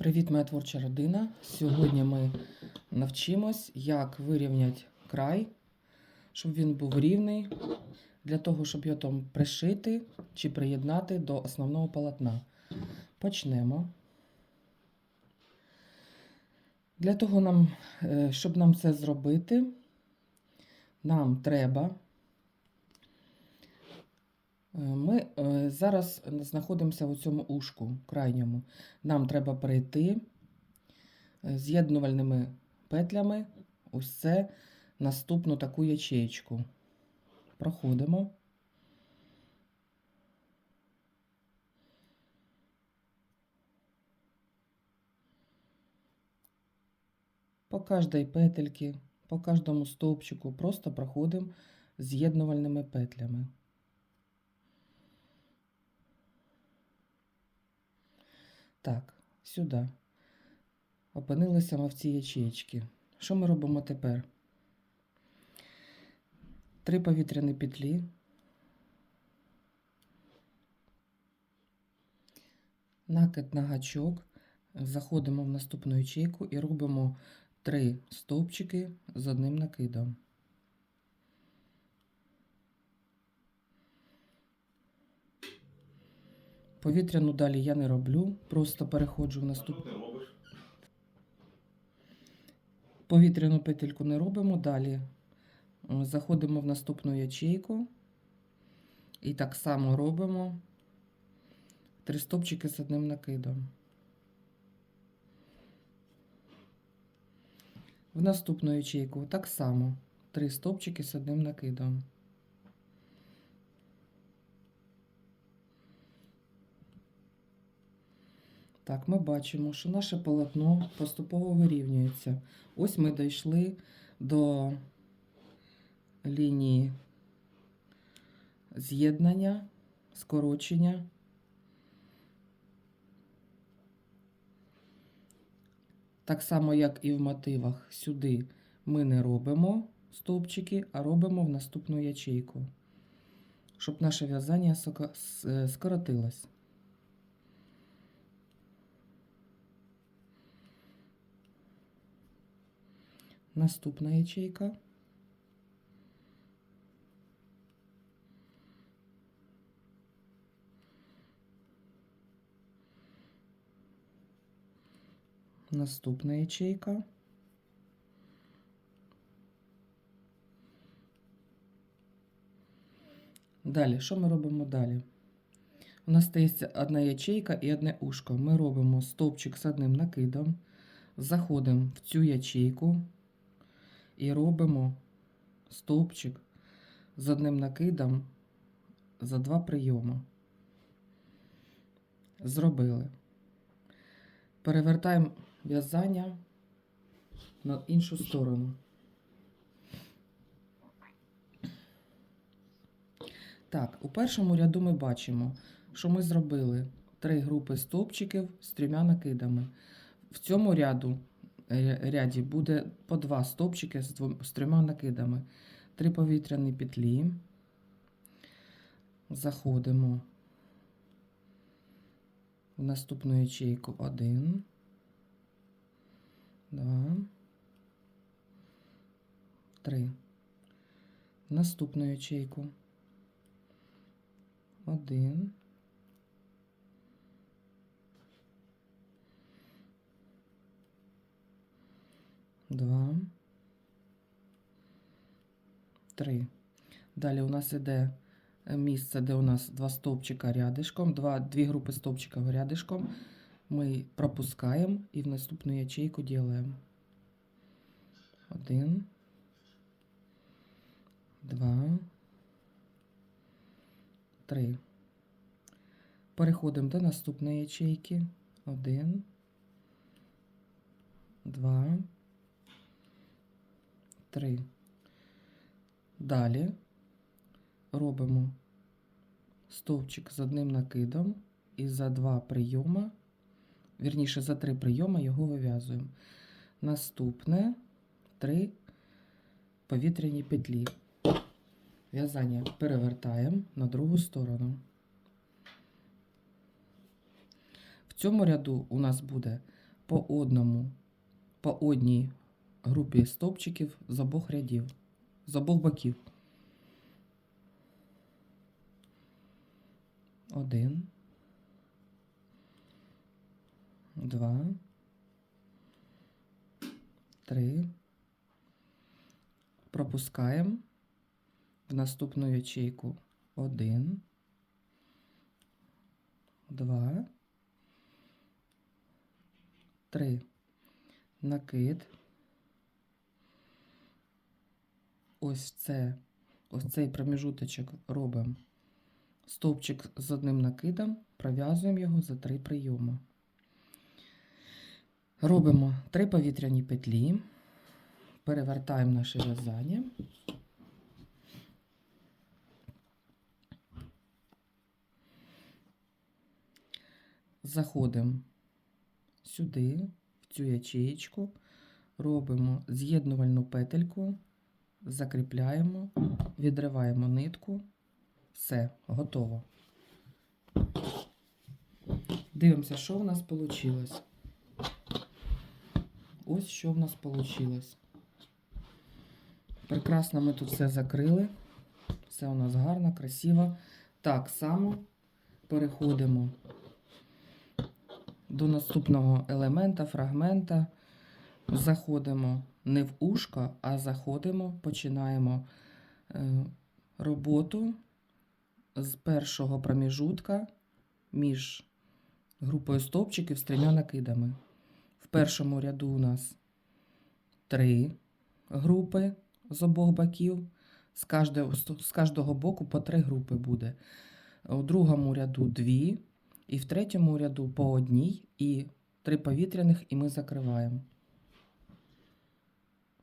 Привіт, моя творча родина. Сьогодні ми навчимось, як вирівняти край, щоб він був рівний, для того, щоб його там пришити чи приєднати до основного полотна. Почнемо. Для того, нам, е, щоб нам це зробити, нам треба. Е, Ми е, зараз знаходимося у цьому ушку крайньому. Нам треба перейти е, з'єднувальними петлями ось це наступну таку ячеєчку. Проходимо. По кожній петельці, по кожному стовпчику просто проходимо з'єднувальними петлями. Так, сюди. Опинилися ми в цій ячеєчці. Що ми робимо тепер? Три повітряні петлі. Накид на гачок. Заходимо в наступну ячейку і робимо три стовпчики з одним накидом. Повітряну далі я не роблю, просто переходжу в наступну. Повітряну петельку не робимо. Далі заходимо в наступну ячейку і так само робимо три стопчики з одним накидом. В наступну ячейку так само три стопчики з одним накидом. Так, ми бачимо, що наше полотно поступово вирівнюється. Ось ми дійшли до лінії з'єднання, скорочення. Так само, як і в мотивах, сюди ми не робимо стовпчики, а робимо в наступну ячейку, щоб наше в'язання скоротилось. Наступна ячейка. Наступна ячейка. Далі, що ми робимо далі? У нас стається одна ячейка і одне ушко. Ми робимо стовпчик з одним накидом, заходимо в цю ячейку і робимо стовпчик з одним накидом за два прийоми. Зробили. Перевертаємо в'язання на іншу сторону. Так, у першому ряду ми бачимо, що ми зробили три групи стовпчиків з трьома накидами. В цьому ряду ряді буде по два стовпчики з, двом, з трьома накидами. Три повітряні петлі. Заходимо в наступну ячейку один, два, три. В наступну ячейку один. Два. Три. Далі у нас іде е, місце, де у нас два стовпчика рядишком, два, дві групи стовпчиків рядишком. Ми пропускаємо і в наступну ячейку ділаємо. Один. Два. Три. Переходимо до наступної ячейки. Один. Два. Три. Далі робимо стовпчик з одним накидом і за два прийоми, вірніше, за три прийоми його вив'язуємо. Наступне три повітряні петлі. В'язання перевертаємо на другу сторону. В цьому ряду у нас буде по одному, по одній групі стовпчиків з обох рядів, з обох боків. Один. Два. Три. Пропускаємо в наступну ячейку. Один. Два. Три. Накид. Ось це, ось цей проміжуточок робимо стовпчик з одним накидом, пров'язуємо його за три прийоми. Робимо три повітряні петлі, перевертаємо наше в'язання. Заходимо сюди, в цю ячеєчку, робимо з'єднувальну петельку, закріпляємо, відриваємо нитку. Все, готово. Дивимося, що в нас вийшло. Ось що в нас вийшло. Прекрасно ми тут все закрили. Все у нас гарно, красиво. Так само переходимо до наступного елемента, фрагмента. Заходимо не в ушко, а заходимо, починаємо е, роботу з першого проміжутка між групою стовпчиків з трьома накидами. В першому ряду у нас три групи з обох боків. З кожного, з кожного боку по три групи буде. У другому ряду дві, і в третьому ряду по одній, і три повітряних, і ми закриваємо.